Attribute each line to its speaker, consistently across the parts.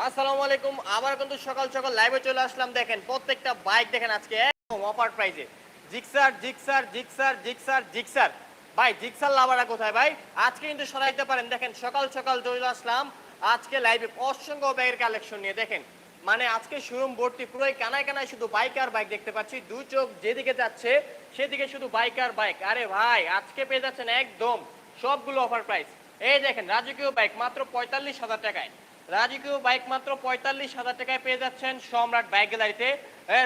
Speaker 1: আসসালামু আলাইকুম আবার কিন্তু সকাল সকাল লাইভে চলে আসলাম। দেখেন, প্রত্যেকটা বাইক দেখেন আজকে অফার প্রাইসে Gixxer Gixxer Gixxer Gixxer Gixxer ভাই জিক্সার লাভাররা কোথায় ভাই? আজকে কিন্তু সরাইতে পারেন। দেখেন, সকাল সকাল চলে আসলাম। আজকে লাইভে অসংখ্য ব্যাগের কালেকশন নিয়ে। দেখেন মানে আজকে শোরুম ভর্তি পুরোই কানায় কানায় শুধু বাইক আর বাইক দেখতে পাচ্ছি। দু চোখ যেদিকে যাচ্ছে, সেদিকে শুধু বাইক আর বাইক আরে ভাই, আজকে পেয়ে যাচ্ছেন একদম সবগুলো অফার প্রাইস এই দেখেন, রাজকীয় বাইক মাত্র পঁয়তাল্লিশ হাজার টাকায়। রাজকীয় বাইক মাত্র পঁয়তাল্লিশ হাজার টাকায় পেয়ে যাচ্ছেন সম্রাট বাইক গ্যালারিতে।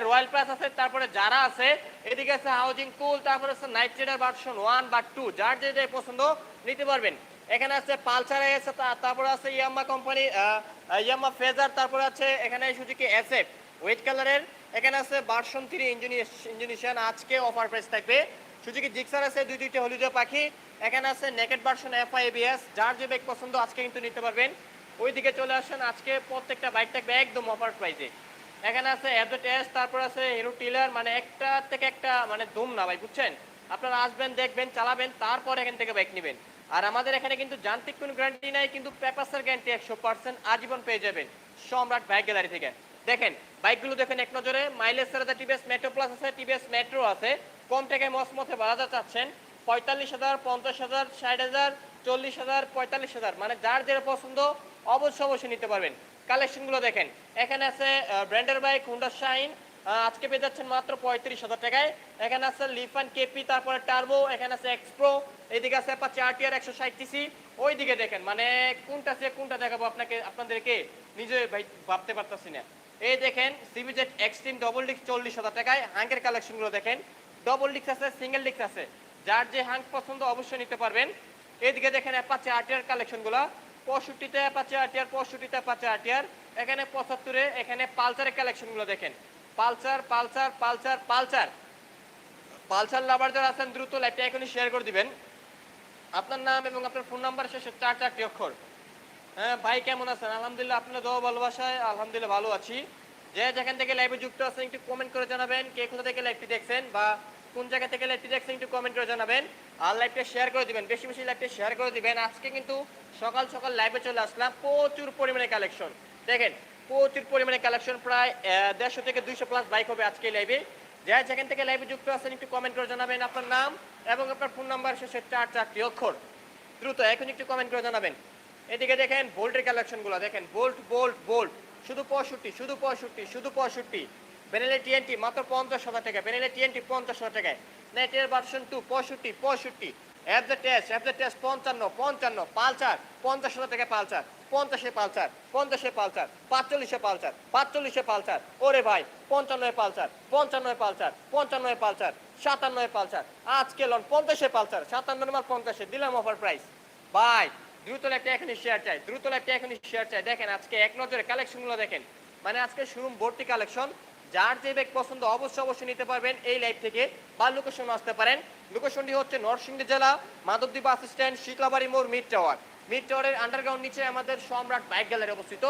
Speaker 1: রয়্যাল প্লাস আছে, তারপরে যারা আছে, এদিকে আছে হাউজিং কুল তারপরে আছে নাইট রাইডার ভার্সন ওয়ান বা টু যার যেটাই পছন্দ নিতে পারবেন। এখানে আছে পালসার আছে তারপরে আছে ইয়াম্মা কোম্পানি ইয়াম্মা ফেজার তারপরে আছে এখানে সুজুকি এসএফ হোয়াইট কালারের এখানে আছে ভার্সন থ্রি ইঞ্জিনিয়েশন আজকে অফার প্রাইস থাকবে। সুজুকি জিক্সার আছে, দুই দুইটা হলুদে পাখি। এখানে আছে naked version F I ABS যার যে বাইক পছন্দ আজকে কিন্তু নিতে পারবেন। ওইদিকে চলে আসেন আজকে প্রত্যেকটা বাইক থাকবে একদম অফার প্রাইসে এখানে আছে অ্যাডো টেস্ট তারপর আছে হিরো টিলার মানে একটা থেকে একটা মানে দুম না ভাই, বুঝছেন? আপনারা আসবেন, দেখবেন, চালাবেন, তারপর এখান থেকে বাইক নেবেন। আর আমাদের এখানে কিন্তু যান্ত্রিক কোনো গ্যারান্টি নাই, কিন্তু পেপারসের গ্যারান্টি একশো পার্সেন্ট আজীবন পেয়ে যাবেন সম্রাট বাইক গ্যালারি থেকে। দেখেন, বাইকগুলো দেখেন এক নজরে মাইলেজ সারাদা টিভিএস মেট্রো প্লাস আছে টিভিএস মেট্রো আছে। কম টাকায় মসমতে বাজাতে চাচ্ছেন, পঁয়তাল্লিশ হাজার, পঞ্চাশ হাজার, ষাট হাজার, চল্লিশ হাজার, পঁয়তাল্লিশ হাজার মানে যার যেটা পছন্দ অবশ্যই অবশ্যই নিতে পারবেন। কালেকশনগুলো দেখেন। এখানে আছে ব্র্যান্ডের বাইক হুন্ডা শাইন আজকে পেয়ে যাচ্ছেন মাত্র পঁয়ত্রিশ হাজার টাকায়। এখানে আছে লিফান কেপি তারপরে টার্বো এখানে আছে এক্সপ্রো এইদিকে আছে পাচ্ছে আরটিআর একশো ষাট সিসি ওইদিকে দেখেন মানে কোনটা সে কোনটা দেখাবো আপনাকে, আপনাদেরকে নিজে ভাই ভাবতে পারতেছি না। এই দেখেন সিবিজেড এক্সট্রিম ডবল ডিস্ক চল্লিশ হাজার টাকায়। হাঙ্কের কালেকশনগুলো দেখেন। ডবল ডিস্ক আছে সিঙ্গেল ডিস্ক আছে। যার যে হাঙ্ক পছন্দ অবশ্যই নিতে পারবেন। এদিকে দেখেন অ্যাপাচে আরটিআর কালেকশনগুলো। পঁয়ষট্টিতে অ্যাপাচে আরটিআর পঁয়ষট্টিতে অ্যাপাচে আরটিআর এখানে পঁচাত্তরে, এখানে পালসারের কালেকশনগুলো দেখেন। Pulsar Pulsar Pulsar Pulsar. Pulsar lover আছেন, দ্রুত লাইভটা এখনই শেয়ার করে দিবেন। আপনার নাম এবং আপনার ফোন নাম্বার শেষে চার চারটি অক্ষর। হ্যাঁ ভাই কেমন আছেন? আলহামদুলিল্লাহ, আপনার দোয়া ভালোবাসায় আলহামদুলিল্লাহ ভালো আছি। যে যেখান থেকে লাইভে যুক্ত আছেন, একটু কমেন্ট করে জানাবেন, কে কোথা থেকে লাইভটি দেখছেন বা কোন জায়গা থেকে লাইভটি দেখছেন, একটু কমেন্ট করে জানাবেন। আর লাইভটা শেয়ার করে দিবেন, বেশি বেশি লাইভটা শেয়ার করে দিবেন। আজকে কিন্তু সকাল সকাল লাইভে চলে আসলাম, প্রচুর পরিমাণে কালেকশন দেখেন, প্রচুর পরিমাণে কালেকশন প্রায় দেড়শো থেকে দুইশো প্লাস বাইক হবে আজকে লাইভে যারা যেখান থেকে লাইভে যুক্ত আছেন, একটু কমেন্ট করে জানাবেন আপনার নাম এবং আপনার ফোন নাম্বার শেষে চার চারটি অক্ষর। দ্রুত এখন একটু কমেন্ট করে জানাবেন। এদিকে দেখেন বোল্টের কালেকশনগুলো দেখেন বোল্ট বোল্ট বোল্ট শুধু পঁয়ষট্টি শুধু পঁয়ষট্টি শুধু পঁয়ষট্টি। বেনেলে টিএনটি মাত্র পঞ্চাশ হাজার টাকা বেনেলে টিএনটি পঞ্চাশ হাজার টাকায়। নেটের ভার্সন টু, পঁয়ষট্টি পঁয়ষট্টি। App the test app the test পঞ্চান্ন পঞ্চান্ন পালচার পঞ্চাশ হাজার টাকা পালচার পঞ্চাশে পালচার পঞ্চাশে পালচার পাঁচচল্লিশে পালচার পাঁচচল্লিশে পালচার ওরে ভাই, পঞ্চান্নয় পালচার পঞ্চান্নয় পালচার পঞ্চান্নয় পালচার সাতান্নয় পালচার আজকে লন পঞ্চাশে পালচার সাতান্ন মাল পঞ্চাশে, দিলাম অফার প্রাইস ভাই, দ্রুত লাইভটা এখনই শেয়ার চাই, দ্রুত লাইভটা এখনই শেয়ার চাই। দেখেন আজকে এক নজরে কালেকশনগুলো দেখেন। মানে আজকে শোরুম ভর্তি কালেকশন যার যে ব্যাগ পছন্দ, অবশ্যই অবশ্যই নিতে পারবেন এই লাইভ থেকে। বা লোকেশন আসতে পারেন। লোকেশনটি হচ্ছে নরসিংদী জেলা মাধবদ্বীপ বাস স্ট্যান্ড শিকলাবাড়ি মোড় মিড টাওয়ার মিড টাওয়ারের আন্ডারগ্রাউন্ড নিচে আমাদের সম্রাট বাইক গ্যালারি অবস্থিত।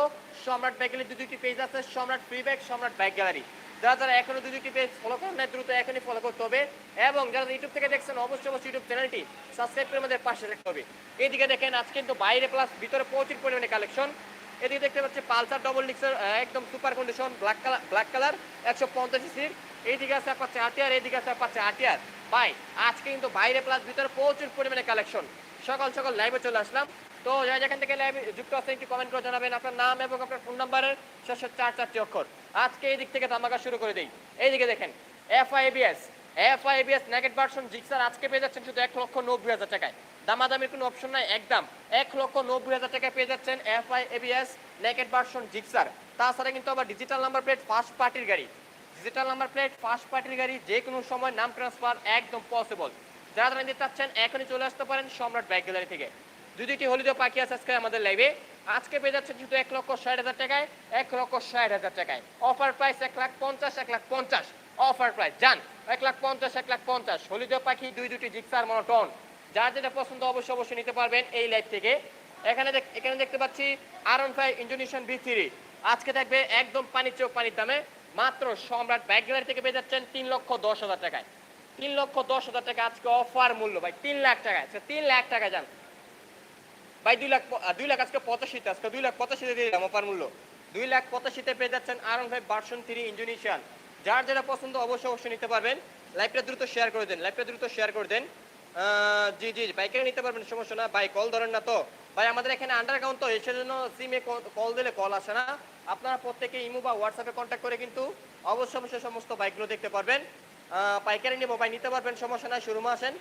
Speaker 1: সম্রাট বাইক গ্যালারি দু দুইটি পেজ আছে। Samrat free bag Samrat bike gallery যারা যারা এখনও দু দুইটি পেজ ফলো করেন নাই, দ্রুত এখনই ফলো করতে হবে। এবং যারা ইউটিউব থেকে দেখছেন, অবশ্যই অবশ্যই ইউটিউব চ্যানেলটি সাবস্ক্রাইব করে আমাদের পাশে রাখতে হবে। এইদিকে দেখেন, আজ কিন্তু বাইরে প্লাস ভিতরে প্রচুর পরিমাণে কালেকশন এদিকে দেখতে পাচ্ছি পালসার ডবল ডিক্সের একদম super condition black colour black colour একশো পঞ্চাশ সিসির এইদিকে আছে পাচ্ছে আটিয়ার এইদিকে আছে পাচ্ছে আটিয়ার ভাই, আজকে কিন্তু বাইরে প্লাস ভিতরে প্রচুর পরিমাণে কালেকশন সকাল সকাল লাইভে চলে আসলাম। তো যারা যেখান থেকে লাইভে যুক্ত আছেন, একটু কমেন্ট করে জানাবেন আপনার নাম এবং আপনার ফোন নাম্বারের শেষের চার চারটি অক্ষর। আজকে এই দিক থেকে ধামাকা শুরু করে দিই। এইদিকে দেখেন F IBS F IBS naked version Gixxer আজকে পেয়ে যাচ্ছেন শুধু এক লক্ষ নব্বই হাজার টাকায়। দামাদামির কোনো অপশন নাই, একদম। এক লক্ষ নব্বই হাজার টাকায় পেয়ে যাচ্ছেন F I ABS naked version Gixxer তাছাড়া কিন্তু আবার ডিজিটাল নাম্বার প্লেট ফার্স্ট পার্টির গাড়ি। ডিজিটাল নাম্বার প্লেট ফার্স্ট পার্টির গাড়ি, যে কোনো সময় নাম ট্রান্সফার একদম পসিবল যারা যারা নিতে চাচ্ছেন, এখনই চলে আসতে পারেন সম্রাট বাইক গ্যালারি থেকে। দুই দুইটি হলিডে পাখি আছে আজকে আমাদের লাইভে আজকে পেয়ে যাচ্ছেন শুধু এক লক্ষ ষাট হাজার টাকায়, এক লক্ষ ষাট হাজার টাকায়। অফার প্রাইস এক লাখ পঞ্চাশ, এক লাখ পঞ্চাশ। অফার প্রাইস যান এক লাখ পঞ্চাশ, এক লাখ পঞ্চাশ। হলিডে পাখি দুই দুটি জিক্সার মনোটন যার যেটা পছন্দ অবশ্যই অবশ্যই নিতে পারবেন এই লাইভ থেকে। এখানে এখানে দেখতে পাচ্ছি R one five Indonesian V three আজকে থাকবে একদম পানির চোখ, পানির দামে। মাত্র সম্রাট ব্যাগ গ্যালারি থেকে পেয়ে যাচ্ছেন তিন লক্ষ দশ হাজার টাকায়। তিন লক্ষ দশ হাজার টাকা আজকে অফার মূল্য ভাই, তিন লাখ টাকা। আজকে তিন লাখ টাকা যান। ভাই, দুই লাখ দুই লাখ আজকে পঁচাশিতে, আজকে দুই লাখ পঁচাশিতে দিয়ে দিলাম অফার মূল্য। দুই লাখ পঁচাশিতে পেয়ে যাচ্ছেন R five version three Indonesian যার যেটা পছন্দ অবশ্যই অবশ্যই নিতে পারবেন। লাইভটা দ্রুত শেয়ার করে দেন লাইভটা দ্রুত শেয়ার করে দেন। জি জি বাইকে নিতে পারবেন, সমস্যা না ভাই কল ধরেন না তো। ভাই, আমাদের এখানে আন্ডারগ্রাউন্ড তো এসে জন্য সিমে কল দিলে কল আসে না। আপনারা প্রত্যেকে ইমো বা হোয়াটসঅ্যাপে কন্ট্যাক্ট করে কিন্তু অবশ্যই অবশ্যই সমস্ত বাইকগুলো দেখতে পারবেন। পাইকারি নিয়ে ভাই, নিতে পারবেন, সমস্যা নাই শুরু আসেন।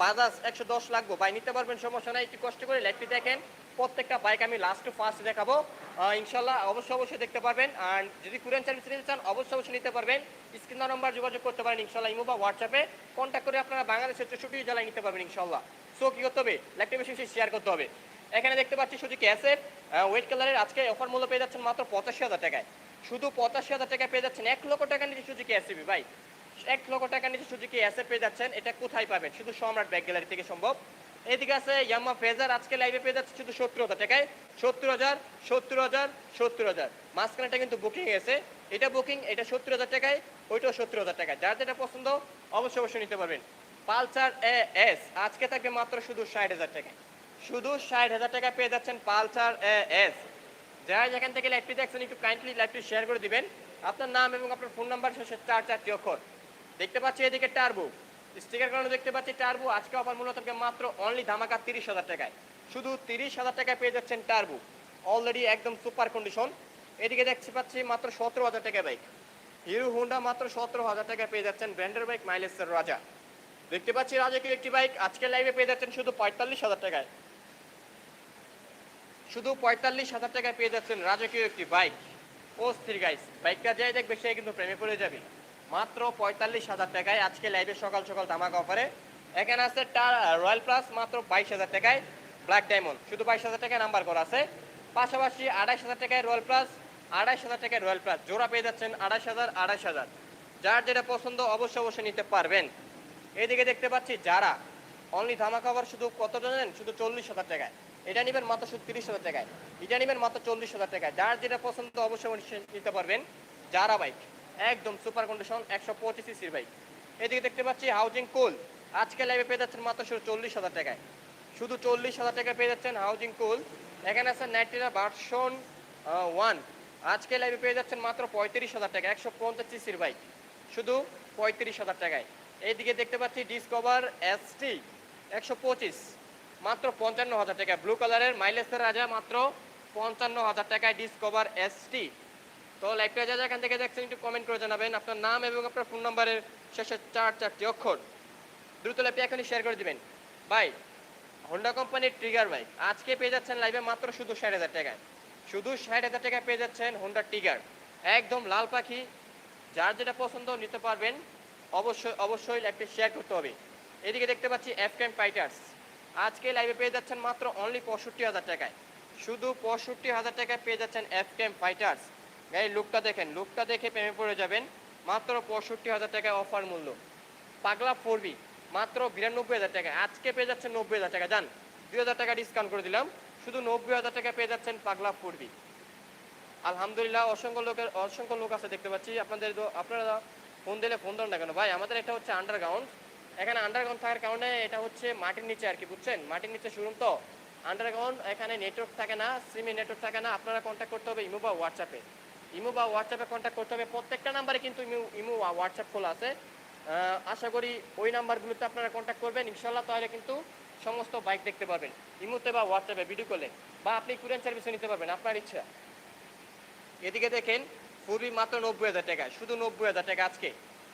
Speaker 1: বাজাজ একশো দশ লাগবো, ভাই, নিতে পারবেন, সমস্যা নাই, একটু কষ্ট করে লাইটটি দেখেন। প্রত্যেকটা বাইক আমি লাস্ট টু ফার্স্ট দেখাবো। ইনশাল্লাহ অবশ্যই অবশ্যই দেখতে পারবেন। আর যদি কুরিয়ান সার্ভিস নিতে চান, অবশ্যই অবশ্যই নিতে পারবেন। স্ক্রিন নাম্বার যোগাযোগ করতে পারেন ইনশাল্লাহ ইমো বা হোয়াটসঅ্যাপে কন্ট্যাক্ট করে আপনারা বাংলাদেশের চৌষট্টি জেলায় নিতে পারবেন ইনশাল্লাহ সো কি করতে হবে? লাইভটি বেশি শেয়ার করতে হবে। এখানে দেখতে পাচ্ছি শুধু ক্যাসেট ওয়েট কালারের আজকে অফার মূল্য পেয়ে যাচ্ছেন মাত্র পঁচাশি হাজার টাকায়। শুধু পঁচাশি হাজার টাকায় পেয়ে যাচ্ছেন। এক লক্ষ টাকা নিচে সুজুকি এসিবি ভাই। এক লক্ষ টাকা নিচে সুজুকি এসে পেয়ে যাচ্ছেন। এটা কোথায় পাবেন? শুধু সম্রাট ব্যাগ গ্যালারি থেকে সম্ভব। এদিকে আছে ইয়ামা ফেজার, আজকে লাইভে পেয়ে যাচ্ছে শুধু সত্তর হাজার টাকায়। সত্তর হাজার সত্তর হাজার সত্তর হাজার। মাঝখানেটা কিন্তু বুকিং এসে এটা বুকিং এটা সত্তর হাজার টাকায়, ওইটাও সত্তর হাজার টাকায়। যার যেটা পছন্দ, অবশ্যই অবশ্যই নিতে পারবেন। পালসার এ এস আজকে থাকবে মাত্র শুধু ষাট হাজার টাকায়। শুধু ষাট হাজার টাকা পেয়ে যাচ্ছেন পালসার এ এস যারা যেখান থেকে লাইভটি দেখছেন, একটু কাইন্ডলি লাইভটি শেয়ার করে দিবেন। আপনার নাম এবং আপনার ফোন নাম্বার শেষে চার চারটি অক্ষর। দেখতে পাচ্ছি এদিকে টার্বো। স্টিকার কারণে দেখতে পাচ্ছি টার্বো আজকে অফার মূল্য থাকবে মাত্র অনলি ধামাকা তিরিশ হাজার টাকায়। শুধু তিরিশ হাজার টাকায় পেয়ে যাচ্ছেন টার্বো অলরেডি একদম সুপার কন্ডিশন এদিকে দেখতে পাচ্ছি মাত্র সতেরো হাজার টাকা বাইক হিরো হোন্ডা মাত্র সতেরো হাজার টাকায় পেয়ে যাচ্ছেন ব্র্যান্ডের বাইক মাইলেজের রাজা দেখতে পাচ্ছি রাজকীয় একটি বাইক আজকে লাইভে পেয়ে যাচ্ছেন শুধু পঁয়তাল্লিশ হাজার টাকায়। শুধু পঁয়তাল্লিশ হাজার টাকায় পেয়ে যাচ্ছেন রাজকীয় একটি বাইক ও স্থির গাইস বাইকটা যাই দেখবে, সে কিন্তু প্রেমে পড়ে যাবে। মাত্র পঁয়তাল্লিশ হাজার টাকায় আজকে লাইভে সকাল সকাল ধামাকা অফারে এখানে আছে রয়্যাল প্লাস মাত্র বাইশ হাজার টাকায় ব্ল্যাক ডায়মন্ড শুধু বাইশ হাজার টাকায় নাম্বার করা আছে। পাশাপাশি আড়াইশ হাজার টাকায় রয়্যাল প্লাস আড়াইশ হাজার টাকায় রয়্যাল প্লাস জোড়া পেয়ে যাচ্ছেন আড়াইশ হাজার আড়াইশ হাজার। যার যেটা পছন্দ অবশ্যই অবশ্যই নিতে পারবেন। এদিকে দেখতে পাচ্ছি যারা অনলি ধামাকা অফার শুধু কত জানেন শুধু চল্লিশ হাজার টাকায়। এটা নেবেন মাত্র শুধু তিরিশ হাজার টাকায়। এটা নেবেন মাত্র চল্লিশ হাজার টাকায়। যার যেটা পছন্দ অবশ্যই নিতে পারবেন। যারা বাইক একদম সুপার কন্ডিশন একশো পঁচিশ সিসির বাইক। এদিকে দেখতে পাচ্ছি হাউজিং কুল। আজকে লাইভে পেয়ে যাচ্ছেন মাত্র শুধু চল্লিশ হাজার টাকায়। শুধু চল্লিশ হাজার টাকায় পেয়ে যাচ্ছেন হাউজিং কুল। এখানে আছে নাইট্রিরা ভার্সন ওয়ান আজকে লাইভে পেয়ে যাচ্ছেন মাত্র পঁয়ত্রিশ হাজার টাকা একশো পঞ্চাশ সিসির বাইক। শুধু পঁয়ত্রিশ হাজার টাকায়। এইদিকে দেখতে পাচ্ছি ডিসকভার এসটি একশো পঁচিশ। মাত্র পঞ্চান্ন হাজার টাকা ব্লু কালারের মাইলেজের রাজা মাত্র পঞ্চান্ন হাজার টাকায় ডিসকভার এসটি তো লাইভটা যা এখান থেকে দেখছেন, একটু কমেন্ট করে জানাবেন। আপনার নাম এবং আপনার ফোন নাম্বারের শেষে চার চারটি অক্ষর। দ্রুত লাইভটি এখনই শেয়ার করে দিবেন। বাই হোন্ডা কোম্পানির ট্রিগার বাইক আজকে পেয়ে যাচ্ছেন লাইভে মাত্র শুধু ষাট হাজার টাকায় শুধু ষাট হাজার টাকায় পেয়ে যাচ্ছেন হোন্ডা টিগার একদম লাল পাখি। যার যেটা পছন্দ নিতে পারবেন, অবশ্যই অবশ্যই লাইভটি শেয়ার করতে হবে। এদিকে দেখতে পাচ্ছি এফ ক্যাম ফাইটার্স আজকে লাইভে পেয়ে যাচ্ছেন মাত্র অনলি পঁয়ষট্টি হাজার টাকায়। শুধু পঁয়ষট্টি হাজার টাকায় পেয়ে যাচ্ছেন এফ ক্যাম ফাইটার্স গাড়ির লুকটা দেখেন লুকটা দেখে প্রেমে পড়ে যাবেন। মাত্র পঁয়ষট্টি হাজার টাকায় অফার মূল্য। পাগলা ফোরবি, মাত্র বিরানব্বই হাজার টাকা আজকে পেয়ে যাচ্ছেন নব্বই হাজার টাকা। যান দুই হাজার টাকা ডিসকাউন্ট করে দিলাম। শুধু নব্বই হাজার টাকা পেয়ে যাচ্ছেন পাগলা ফোরবি। আলহামদুলিল্লাহ, অসংখ্য লোকের, অসংখ্য লোক আছে দেখতে পাচ্ছি। আপনাদের আপনারা ফোন দিলে ফোন ধরেন না কেন? ভাই, আমাদের এটা হচ্ছে আন্ডারগ্রাউন্ড এখানে আন্ডারগ্রাউন্ড থাকার কারণে এটা হচ্ছে মাটির নিচে আর কি, বুঝছেন? মাটির নিচে শুরু তো। আন্ডারগ্রাউন্ড এখানে নেটওয়ার্ক থাকে না সিমে নেটওয়ার্ক থাকে না। আপনারা কন্ট্যাক্ট করতে হবে ইমো বা হোয়াটসঅ্যাপে ইমো বা হোয়াটসঅ্যাপে কন্ট্যাক্ট করতে হবে। প্রত্যেকটা নাম্বারে কিন্তু ইমো ইমো হোয়াটসঅ্যাপ খোলা আছে। আশা করি ওই নাম্বারগুলোতে আপনারা কন্ট্যাক্ট করবেন। ইনশাল্লাহ তাহলে কিন্তু সমস্ত বাইক দেখতে পারবেন। ইমোতে বা হোয়াটসঅ্যাপে ভিডিও কলে বা আপনি কুরিয়ান সার্ভিসে নিতে পারবেন, আপনার ইচ্ছা। এদিকে দেখেন ফুরবি মাত্র নব্বই হাজার টাকা। শুধু নব্বই হাজার টাকা আজকে।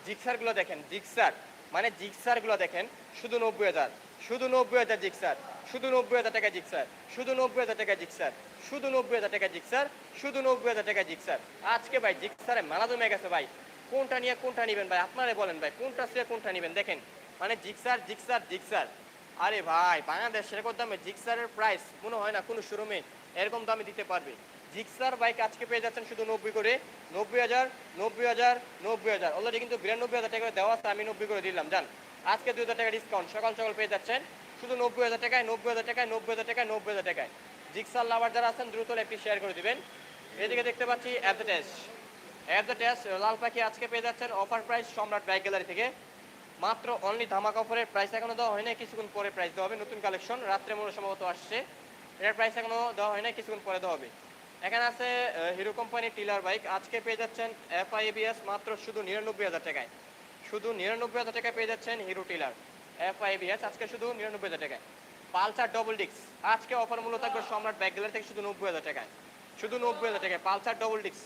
Speaker 1: জিক্সারগুলো দেখেন জিক্সার মানে জিক্সারগুলো দেখেন, শুধু নব্বই হাজার। শুধু নব্বই হাজার জিক্সার শুধু নব্বই হাজার টাকা জিক্সার, শুধু নব্বই হাজার টাকা জিক্সার, শুধু নব্বই হাজার টাকা জিক্সার, শুধু নব্বই হাজার টাকা জিক্সার। আজকে ভাই জিক্সারে মালা জমে গেছে ভাই। কোনটা নিয়ে কোনটা নেবেন ভাই? আপনারা বলেন ভাই, কোনটা সে কোনটা নেবেন? দেখেন মানে জিক্সার জিক্সার জিক্সার। আরে ভাই, বাংলাদেশ সেরকম দামে জিক্সারের প্রাইস মনে হয় না কোনো শোরুমে এরকম দামে দিতে পারবে। জিক্সার বাইক আজকে পেয়ে যাচ্ছেন শুধু নব্বই করে। নব্বই হাজার নব্বই হাজার নব্বই হাজার। অলরেডি কিন্তু বিরানব্বই হাজার টাকা দেওয়া আছে, আমি নব্বই করে দিলাম জান আজকে দুই হাজার টাকা ডিসকাউন্ট সকাল সকাল পেয়ে যাচ্ছেন শুধু নব্বই হাজার টাকায়, নব্বই হাজার টাকায়, নব্বই হাজার টাকায়, নব্বই হাজার টাকায়। জিক্সার লাভার যারা আছেন, দ্রুত একটি শেয়ার করে দিবেন। এদিকে দেখতে পাচ্ছি app the test app the test লাল পাখি আজকে পেয়ে যাচ্ছেন offer price Samrat bike gallery থেকে। মাত্র অনলি ধামাকা অফারের প্রাইস এখনও দেওয়া হয় না কিছুক্ষণ পরে প্রাইস দেওয়া হবে। নতুন কালেকশন রাত্রে মনে সম্ভবত আসছে। এটার প্রাইস এখনও দেওয়া হয় না কিছুক্ষণ পরে দেওয়া হবে। এখানে আছে হিরো কোম্পানি টিলার বাইক আজকে পেয়ে যাচ্ছেন এফআইবিএস মাত্র শুধু নিরানব্বই হাজার টাকায়। শুধু নিরানব্বই হাজার টাকায় পেয়ে যাচ্ছেন হিরো টিলার এফআইবিএস আজকে শুধু নিরানব্বই হাজার টাকায়। পালসার ডবল ডিক্স আজকে অফার মূল্য থাকবে সম্রাট ব্যাগ গ্যালারি থেকে শুধু নব্বই হাজার টাকায়। শুধু নব্বই হাজার টাকায়, পালসার ডবল ডিক্স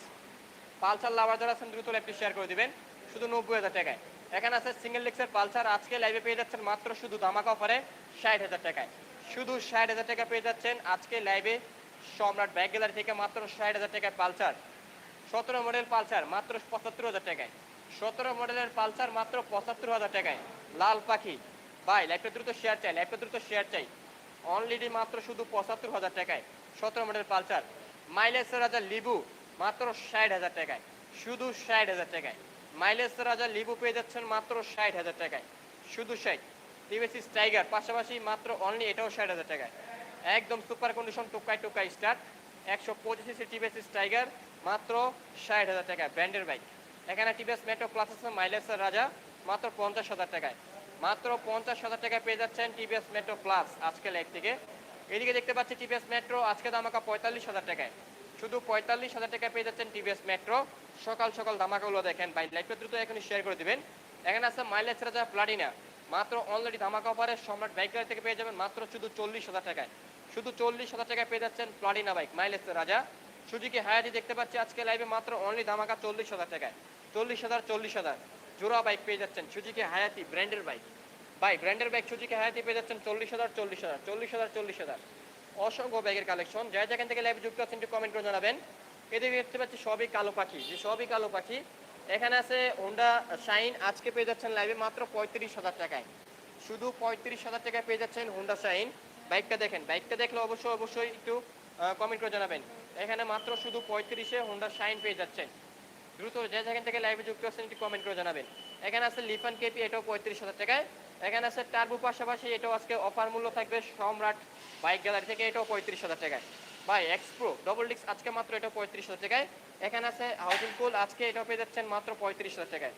Speaker 1: পালসার লাভার যারা আছেন, দ্রুত লাইভটি শেয়ার করে দিবেন। শুধু নব্বই হাজার টাকায়। এখানে আছে সিঙ্গেল ডিক্সের পালসার, আজকে লাইভে পেয়ে যাচ্ছেন মাত্র শুধু ধামাকা অফারে ষাট হাজার টাকায়। শুধু ষাট হাজার টাকা পেয়ে যাচ্ছেন আজকে লাইভে সম্রাট ব্যাগ গ্যালারি থেকে মাত্র ষাট হাজার টাকায় পালসার। সতেরো মডেল পালসার, মাত্র পঁচাত্তর হাজার টাকায়। সতেরো মডেলের পালসার, মাত্র পঁচাত্তর হাজার টাকায়। লাল পাখি। ভাই লাইভটা দ্রুত শেয়ার চাই লাইভটা দ্রুত শেয়ার চাই। অনলিডি মাত্র শুধু পঁচাত্তর হাজার টাকায়। সতেরো মডেল পালসার। মাইলেজ রাজা লিবু মাত্র ষাট হাজার টাকায়। শুধু ষাট হাজার টাকায়। মাইলেজ রাজা লিবু পেয়ে যাচ্ছেন মাত্র ষাট হাজার টাকায়। শুধু ষাট। টিভিএসি টাইগার পাশাপাশি মাত্র অনলি এটাও ষাট হাজার টাকায়। একদম সুপার কন্ডিশন টোকাই টোকাই স্টার্ট একশো পঁচিশ সিসি টিভিএস টাইগার মাত্র ষাট হাজার টাকায়। ব্র্যান্ডের বাইক এখানে টিভিএস মেট্রো প্লাস আছে মাইলেজের রাজা, মাত্র পঞ্চাশ হাজার টাকায়। মাত্র পঞ্চাশ হাজার টাকায় পেয়ে যাচ্ছেন টিভিএস মেট্রো প্লাস আজকে লেগ থেকে। এদিকে দেখতে পাচ্ছি টিভিএস মেট্রো আজকে দামাকা পঁয়তাল্লিশ হাজার টাকায়। শুধু পঁয়তাল্লিশ হাজার টাকায় পেয়ে যাচ্ছেন টিভিএস মেট্রো সকাল সকাল ধামাকাগুলো দেখেন ভাই লাইভটা দ্রুত এখনই শেয়ার করে দিবেন। এখানে আছে মাইলেজ রাজা প্লাটিনা মাত্র অলরেডি ধামাকা অফারে সম্রাট বাইক গাড়ি থেকে পেয়ে যাবেন মাত্র শুধু চল্লিশ হাজার টাকায়। শুধু চল্লিশ হাজার টাকায় পেয়ে যাচ্ছেন প্লাটিনা বাইক মাইলেজ রাজা। সুজুকি হায়াতি দেখতে পাচ্ছি আজকে লাইভে মাত্র অনলি ধামাকা চল্লিশ হাজার টাকায়। চল্লিশ হাজার চল্লিশ হাজার। জোড়া বাইক পেয়ে যাচ্ছেন সুজুকি হায়াতি ব্র্যান্ডের বাইক ভাই, ব্র্যান্ডের বাইক সুজুকি হায়াতি পেয়ে যাচ্ছেন চল্লিশ হাজার চল্লিশ হাজার চল্লিশ হাজার চল্লিশ হাজার। অসংখ্য ব্যাগের কালেকশন যারা যেখান থেকে লাইভে যুক্ত আছেন একটু কমেন্ট করে জানাবেন। এদিকে দেখতে পাচ্ছি সবই কালো পাখি। যে সবই কালো পাখি। এখানে আছে হোন্ডা শাইন আজকে পেয়ে যাচ্ছেন লাইভে মাত্র পঁয়ত্রিশ হাজার টাকায়। শুধু পঁয়ত্রিশ হাজার টাকায় পেয়ে যাচ্ছেন হোন্ডা শাইন বাইকটা দেখেন। বাইকটা দেখলে অবশ্যই অবশ্যই একটু কমেন্ট করে জানাবেন। এখানে মাত্র শুধু পঁয়ত্রিশে হোন্ডা শাইন পেয়ে যাচ্ছেন। দ্রুত যে যেখান থেকে লাইভে যুক্ত আছেন একটু কমেন্ট করে জানাবেন। এখানে আছে লিফান কেপি, এটাও পঁয়ত্রিশ হাজার টাকায়। এখানে আছে টার্বো পাশাপাশি এটাও আজকে অফার মূল্য থাকবে সম্রাট বাইক গ্যালারি থেকে, এটাও পঁয়ত্রিশ হাজার টাকায়। ভাই এক্সপ্রো ডবল ডিক্স আজকে মাত্র এটা পঁয়ত্রিশ হাজার টাকায়। এখানে আছে হাউজিং কুল আজকে এটাও পেয়ে যাচ্ছেন মাত্র পঁয়ত্রিশ হাজার টাকায়।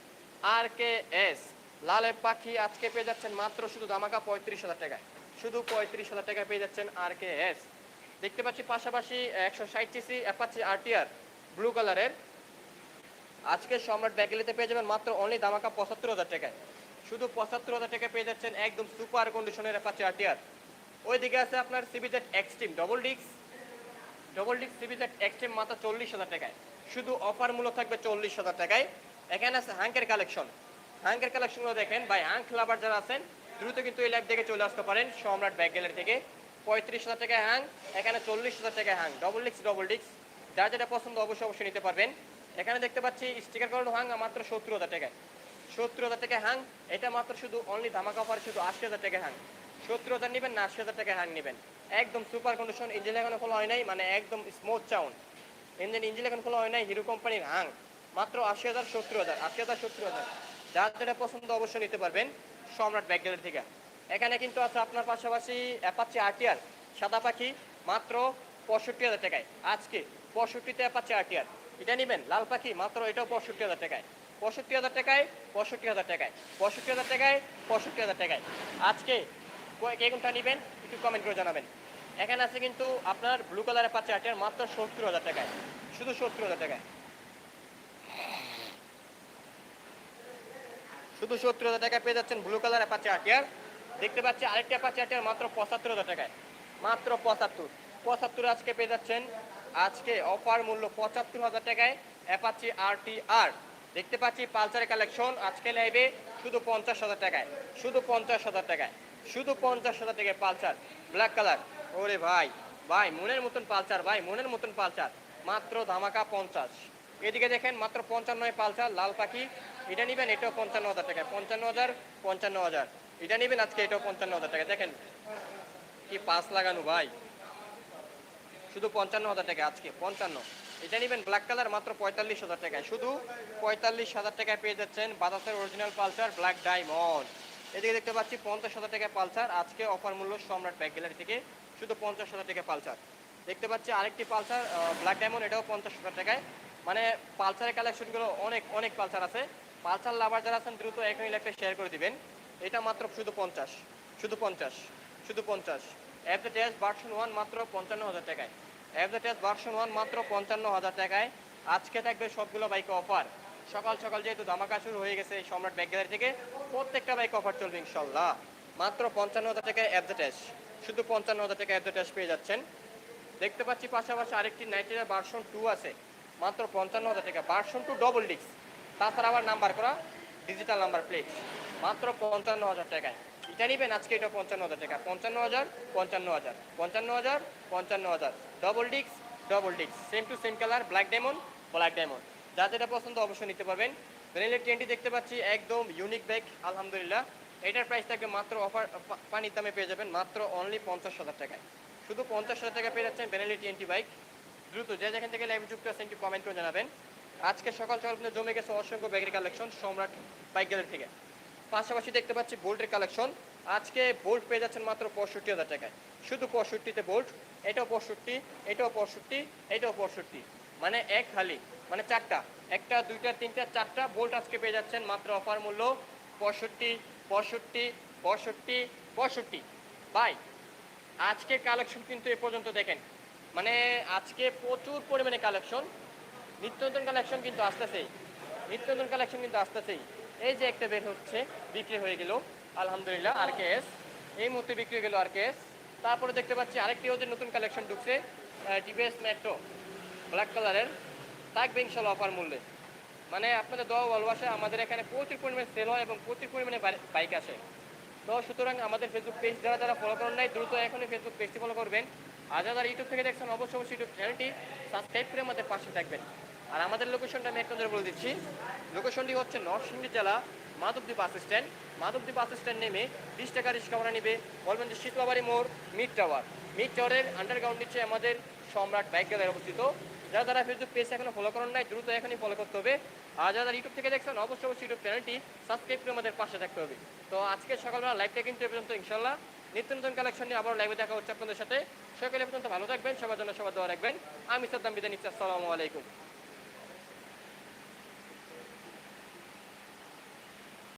Speaker 1: আর কে এস লালের পাখি আজকে পেয়ে যাচ্ছেন মাত্র শুধু দামাকা পঁয়ত্রিশ হাজার টাকায়। শুধু পঁয়ত্রিশ হাজার টাকায় পেয়ে যাচ্ছেন আর কে এস দেখতে পাচ্ছি পাশাপাশি একশো ষাট সিসি অ্যাপাচি আরটিআর ব্লু কালারের আজকে সম্রাট ব্যাগেলিতে পেয়ে যাবেন মাত্র অনলি দামাকা পঁচাত্তর হাজার টাকায়। শুধু পঁচাত্তর হাজার টাকায় পেয়ে যাচ্ছেন একদম সুপার কন্ডিশনের অ্যাপাচি আরটিআর ওইদিকে আছে আপনার CBZ extreme double discs double discs CBZ extreme মাত্র চল্লিশ হাজার টাকায়। শুধু অফার মূল্য থাকবে চল্লিশ হাজার টাকায়। এখানে আছে হাঙ্কের কালেকশন হাঙ্কের কালেকশনগুলো দেখেন, ভাই হাঙ্ক লাভার যারা আছেন, দ্রুত কিন্তু এই লাইভ দেখে চলে আসতে পারেন সম্রাট ব্যাগ গ্যালারি থেকে। পঁয়ত্রিশ হাজার টাকায় হাং এখানে চল্লিশ হাজার টাকায় হাং ডবল ডিক্স ডবল ডিক্স যার যেটা পছন্দ অবশ্যই অবশ্যই নিতে পারবেন। এখানে দেখতে পাচ্ছি স্টিকার করানো হাং মাত্র সত্তর হাজার টাকায়। সত্তর হাজার টাকায় হাং এটা মাত্র শুধু অনলি ধামাকা অফার শুধু আশি হাজার টাকায় হাং সত্তর হাজার নেবেন না, আশি হাজার টাকায় হাং নেবেন। একদম সুপার কন্ডিশন ইঞ্জিন এখনও খোলা হয় নাই মানে একদম স্মুথ চাউন ইঞ্জিন ইঞ্জিন এখন খোলা হয় নাই হিরো কোম্পানির হাং মাত্র আশি হাজার সত্তর হাজার, আশি হাজার সত্তর হাজার। যার যেটা পছন্দ অবশ্যই নিতে পারবেন, সম্রাট ব্যাগ থেকে। এখানে কিন্তু আছে আপনার পাশাপাশি অ্যাপাচি আরটিআর সাদা পাখি, মাত্র পঁয়ষট্টি হাজার টাকায়। আজকে পঁয়ষট্টিতে অ্যাপাচি আরটিআর এটা নেবেন, লাল পাখি, মাত্র এটাও পঁয়ষট্টি হাজার টাকায়। পঁয়ষট্টি হাজার টাকায়, পঁয়ষট্টি হাজার টাকায়। পঁয়ষট্টি হাজার টাকায়, পঁয়ষট্টি হাজার টাকায়। আজকে কে কোনটা নেবেন, একটু কমেন্ট করে জানাবেন। এখানে আছে কিন্তু আপনার ব্লু কালারের পাচ্ছে আরটিআর মাত্র সত্তর হাজার টাকায়। শুধু সত্তর হাজার টাকায়। শুধু সত্তর হাজার টাকায় পেয়ে যাচ্ছেন ব্লু কালার অ্যাপাচি আরটিআর দেখতে পাচ্ছি আরেকটা অ্যাপাচি আরটিআর মাত্র পঁচাত্তর হাজার টাকায়। মাত্র পঁচাত্তর। পঁচাত্তর আজকে পেয়ে যাচ্ছেন আজকে অফার মূল্য পঁচাত্তর হাজার টাকায় অ্যাপাচি আরটিআর। দেখতে পাচ্ছি পালসারের কালেকশন আজকে লাইভে শুধু পঞ্চাশ হাজার টাকায়, শুধু পঞ্চাশ হাজার টাকায়, শুধু পঞ্চাশ হাজার টাকায় পালসার ব্ল্যাক কালার ওরে ভাই ভাই, মনের মতন পালসার, ভাই, মনের মতন পালসার। মাত্র ধামাকা পঞ্চাশ। এদিকে দেখেন মাত্র পঞ্চান্নয় পালসার, লাল পাখি। এটা নেবেন, এটাও পঞ্চান্ন হাজার টাকা পঞ্চান্ন হাজার পঞ্চান্ন হাজার। এটা নেবেন আজকে, এটাও পঞ্চান্ন হাজার টাকা দেখেন কি পাস লাগানো, ভাই। শুধু পঞ্চান্ন হাজার টাকা আজকে, পঞ্চান্ন। এটা নেবেন ব্ল্যাক কালার মাত্র পঁয়তাল্লিশ হাজার টাকায়। শুধু পঁয়তাল্লিশ হাজার টাকায় পেয়ে যাচ্ছেন বাতাসের অরিজিনাল পালসার ব্ল্যাক ডায়মন্ড এদিকে দেখতে পাচ্ছি পঞ্চাশ হাজার টাকায় পালসার আজকে অফার মূল্য সম্রাট ব্যাগ গ্যালারি থেকে শুধু পঞ্চাশ হাজার টাকা পালসার দেখতে পাচ্ছি আরেকটি পালসার ব্ল্যাক ডায়মন্ড এটাও পঞ্চাশ হাজার টাকায়। মানে পালসারের কালেকশনগুলো অনেক অনেক পালসার আছে। পালসার লাভার যারা আছেন, দ্রুত এখনই একটা শেয়ার করে দিবেন। এটা মাত্র শুধু পঞ্চাশ শুধু পঞ্চাশ শুধু পঞ্চাশ। অ্যাপ টেস্ট ভার্সন ওয়ান মাত্র পঞ্চান্ন হাজার টাকায়। এফজেড ভার্সন ওয়ান মাত্র পঞ্চান্ন হাজার টাকায়। আজকে থাকবে সবগুলো বাইকে অফার সকাল সকাল যেহেতু ধামাকা শুরু হয়ে গেছে এই সম্রাট ব্যাগ গ্যালারি থেকে, প্রত্যেকটা বাইক অফার চলবে ইনশাল্লাহ। মাত্র পঞ্চান্ন হাজার টাকায় এফজেড শুধু পঞ্চান্ন হাজার টাকা এফজেড পেয়ে যাচ্ছেন। দেখতে পাচ্ছি পাশাপাশি আরেকটি নাইট্রেটের ভার্সন টু আছে। মাত্র পঞ্চান্ন হাজার টাকা। ভার্সন টু ডবল ডিস্ক তাছাড়া আবার নাম্বার করা ডিজিটাল নাম্বার প্লেট মাত্র পঞ্চান্ন হাজার টাকায়। এটা নিবেন আজকে এটা পঞ্চান্ন হাজার টাকা। পঞ্চান্ন হাজার পঞ্চান্ন হাজার পঞ্চান্ন হাজার পঞ্চান্ন হাজার double disc double disc same to same colour black diamond black diamond যা যেটা পছন্দ অবশ্যই নিতে পারবেন। ভ্যানিলের টেনটি দেখতে পাচ্ছি, একদম ইউনিক ব্যাগ আলহামদুলিল্লাহ। এটার প্রাইস থাকবে মাত্র অফার পানির দামে পেয়ে যাবেন মাত্র অনলি পঞ্চাশ হাজার টাকায়। শুধু পঞ্চাশ হাজার টাকা পেয়ে যাচ্ছেন বেনালি টিএনটি বাইক দ্রুত যে যেখান থেকে লাইভ যুক্ত আছেন একটু কমেন্ট করে জানাবেন। আজকে সকাল সকাল জমে গেছে অসংখ্য ব্যাগের কালেকশন সম্রাট বাইক গ্যালারি থেকে। পাশাপাশি দেখতে পাচ্ছি বোল্টের কালেকশন। আজকে বোল্ট পেয়ে যাচ্ছেন মাত্র পঁয়ষট্টি হাজার টাকায়। শুধু পঁয়ষট্টিতে বোল্ট, এটাও পঁয়ষট্টি এটাও পঁয়ষট্টি এটাও পঁয়ষট্টি। মানে এক খালি মানে চারটা। একটা, দুইটা, তিনটা, চারটা বোল্ট আজকে পেয়ে যাচ্ছেন মাত্র অফার মূল্য পঁয়ষট্টি পঁয়ষট্টি পঁয়ষট্টি পঁয়ষট্টি। বাই আজকের কালেকশন কিন্তু এ পর্যন্ত দেখেন। মানে আজকে প্রচুর পরিমাণে কালেকশন। নিত্য কালেকশন কিন্তু আসতেছেই। নিত্য কালেকশন কিন্তু আসতেছেই। এই যে একটা বের হচ্ছে, বিক্রি হয়ে গেল, আলহামদুলিল্লাহ আর কে এস এই মুহূর্তে বিক্রি হয়ে গেল আর কে এস তারপরে দেখতে পাচ্ছি আরেকটি ওদের নতুন কালেকশন ঢুকছে টিভিএস মেট্রো ব্ল্যাক কালারের থাকবে ইনশাল্লাহ অফার মূল্যে। মানে আপনাদের দোয়া ভালোবাসা, আমাদের এখানে প্রচুর পরিমাণে সেল হয় এবং প্রচুর পরিমাণে বাইক আসে। তো সুতরাং আমাদের ফেসবুক পেজ যারা যারা ফলো করেন নাই, দ্রুত এখনই ফেসবুক পেজটি ফলো করবেন। আর যারা ইউটিউব থেকে দেখছেন, অবশ্যই অবশ্যই ইউটিউব চ্যানেলটি সাবস্ক্রাইব করে আমাদের পাশে থাকবেন। আর আমাদের লোকেশনটা আমি একটু বলে দিচ্ছি। লোকেশনটি হচ্ছে নরসিংদী জেলা, Madhabdi bus stand Madhabdi bus stand নেমে বিশ টাকা রিক্সা ভাড়া নেবে। বলবেন যে শীতলাবাড়ি মোড় মিড টাওয়ার মিড টাওয়ারের আন্ডারগ্রাউন্ড নিচে আমাদের সম্রাট বাইক গ্যালারি অবস্থিত। যারা যারা ফেসবুক পেজ এখনও ফলো করেন নাই, দ্রুত এখনই ফলো করতে হবে। আর যারা ইউটিউব থেকে দেখছেন, অবশ্যই অবশ্যই ইউটিউব চ্যানেলটি সাবস্ক্রাইব করে আমাদের পাশে থাকতে হবে। তো আজকে সকালবেলা লাইভটা কিন্তু এ পর্যন্ত ইনশাল্লাহ নিত্য নতুন কালেকশন নিয়ে আবার লাইভে দেখা হচ্ছে আপনাদের সাথে। সকালে পর্যন্ত ভালো থাকবেন, সবার জন্য সবার দোয়া রাখবেন। আমি সাদ্দাম বিদায় নিচ্ছি, আসসালামু আলাইকুম।